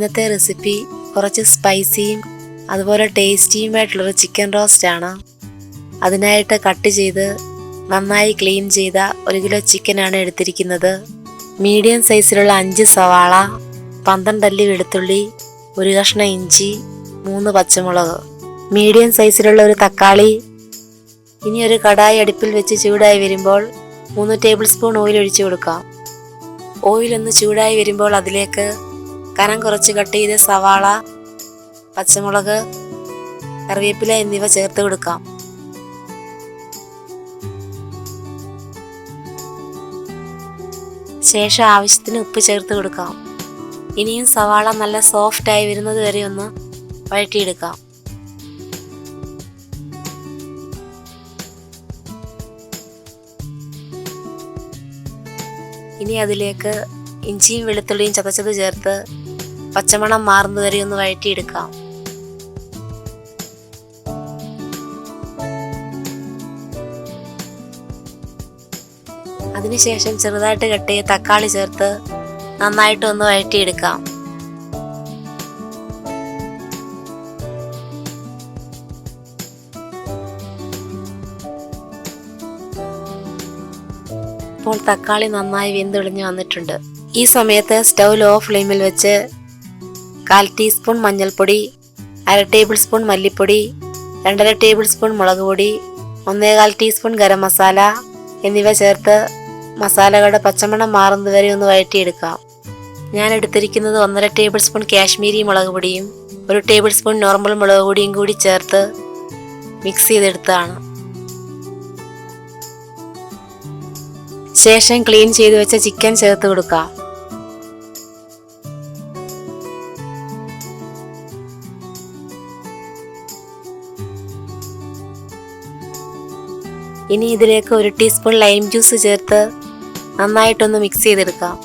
ഇന്നത്തെ റെസിപ്പി കുറച്ച് സ്പൈസിയും അതുപോലെ ടേസ്റ്റിയുമായിട്ടുള്ളൊരു ചിക്കൻ റോസ്റ്റ് ആണ്. അതിനായിട്ട് കട്ട് ചെയ്ത് നന്നായി ക്ലീൻ ചെയ്ത ഒരു കിലോ ചിക്കനാണ് എടുത്തിരിക്കുന്നത്. മീഡിയം സൈസിലുള്ള അഞ്ച് സവാള പന്ത്രണ്ടല്ലി വെളുത്തുള്ളി ഒരു കഷ്ണം ഇഞ്ചി മൂന്ന് പച്ചമുളക്. മീഡിയം സൈസിലുള്ള ഒരു തക്കാളി ഇനി ഒരു കടായി അടുപ്പിൽ വെച്ച് ചൂടായി വരുമ്പോൾ മൂന്ന് ടേബിൾ സ്പൂൺ ഓയിൽ ഒഴിച്ചു കൊടുക്കാം. ഓയിൽ ഒന്ന് ചൂടായി വരുമ്പോൾ അതിലേക്ക് കനം കുറച്ച് കട്ട് ചെയ്ത് സവാള പച്ചമുളക് കറിവേപ്പില എന്നിവ ചേർത്ത് കൊടുക്കാം. ശേഷം ആവശ്യത്തിന് ഉപ്പ് ചേർത്ത് കൊടുക്കാം. ഇനിയും സവാള നല്ല സോഫ്റ്റ് ആയി വരുന്നത് വരെ ഒന്ന് വഴറ്റിയെടുക്കാം. ഇനി അതിലേക്ക് ഇഞ്ചിയും വെളുത്തുള്ളിയും ചതച്ചത് ചേർത്ത് പച്ചമണം മാറുന്നതുവരെ ഒന്ന് വഴറ്റിയെടുക്കാം. അതിനുശേഷം ചെറുതായിട്ട് കട്ട് ചെയ്ത് തക്കാളി ചേർത്ത് നന്നായിട്ട് ഒന്ന് വഴറ്റിയെടുക്കാം. ഇപ്പോൾ തക്കാളി നന്നായി വെന്തൊളിഞ്ഞ് വന്നിട്ടുണ്ട്. ഈ സമയത്ത് സ്റ്റൗ ലോ ഫ്ലെയിമിൽ വെച്ച് കാൽ ടീസ്പൂൺ മഞ്ഞൾപ്പൊടി അര ടേബിൾ സ്പൂൺ മല്ലിപ്പൊടി രണ്ടര ടേബിൾ സ്പൂൺ മുളക് പൊടി ഒന്നേകാൽ ടീസ്പൂൺ ഗരം മസാല എന്നിവ ചേർത്ത് മസാലകളുടെ പച്ചമണം മാറുന്നതുവരെ ഒന്ന് വഴറ്റിയെടുക്കാം. ഞാൻ എടുത്തിരിക്കുന്നത് ഒന്നര ടേബിൾ സ്പൂൺ കാശ്മീരി മുളക് പൊടിയും ഒരു ടേബിൾ സ്പൂൺ നോർമൽ മുളക് പൊടിയും കൂടി ചേർത്ത് മിക്സ് ചെയ്തെടുത്തതാണ്. ശേഷം ക്ലീൻ ചെയ്ത് വെച്ച ചിക്കൻ ചേർത്ത് കൊടുക്കാം. ഇനി ഇതിലേക്ക് ഒരു ടീസ്പൂൺ ലൈം ജ്യൂസ് ചേർത്ത് നന്നായിട്ടൊന്ന് മിക്സ് ചെയ്തെടുക്കാം.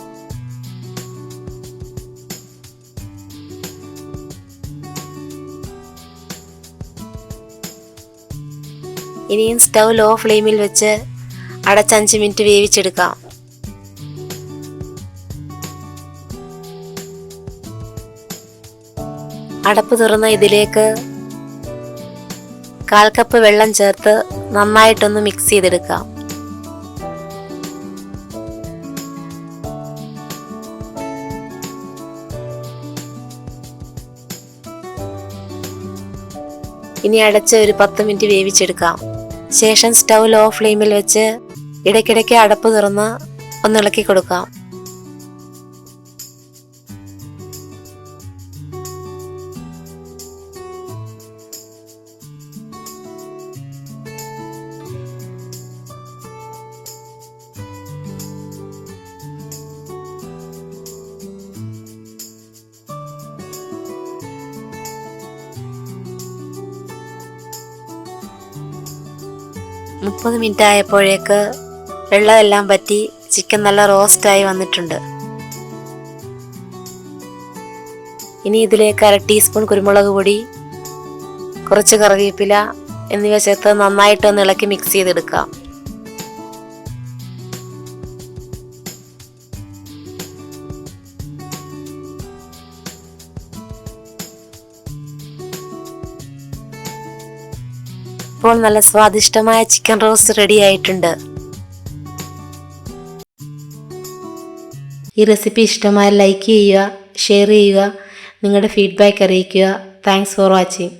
ഇനിയും സ്റ്റൗ ലോ ഫ്ലെയിമിൽ വെച്ച് അടച്ചഞ്ച് മിനിറ്റ് വേവിച്ചെടുക്കാം. അടപ്പ് തുറന്ന ഇതിലേക്ക് കാൽ കപ്പ് വെള്ളം ചേർത്ത് നന്നായിട്ടൊന്ന് മിക്സ് ചെയ്തെടുക്കാം. ഇനി അടച്ച് ഒരു പത്ത് മിനിറ്റ് വേവിച്ചെടുക്കാം. ശേഷം സ്റ്റൗ ലോ ഫ്ലെയിമിൽ വെച്ച് ഇടയ്ക്കിടയ്ക്ക് അടപ്പ് തുറന്ന് ഒന്ന് ഇളക്കി കൊടുക്കാം. മുപ്പത് മിനിറ്റ് ആയപ്പോഴേക്ക് വെള്ളമെല്ലാം പറ്റി ചിക്കൻ നല്ല റോസ്റ്റായി വന്നിട്ടുണ്ട്. ഇനി ഇതിലേക്ക് അര ടീസ്പൂൺ കുരുമുളക് പൊടി കുറച്ച് കറിവേപ്പില എന്നിവ ചേർത്ത് നന്നായിട്ട് ഒന്ന് ഇളക്കി മിക്സ് ചെയ്തെടുക്കാം. ഇപ്പോൾ നല്ല സ്വാദിഷ്ടമായ ചിക്കൻ റോസ്റ്റ് റെഡി ആയിട്ടുണ്ട്. ഈ റെസിപ്പി ഇഷ്ടമായ ലൈക്ക് ചെയ്യുക ഷെയർ ചെയ്യുക നിങ്ങളുടെ ഫീഡ്ബാക്ക് അറിയിക്കുക. Thanks for watching.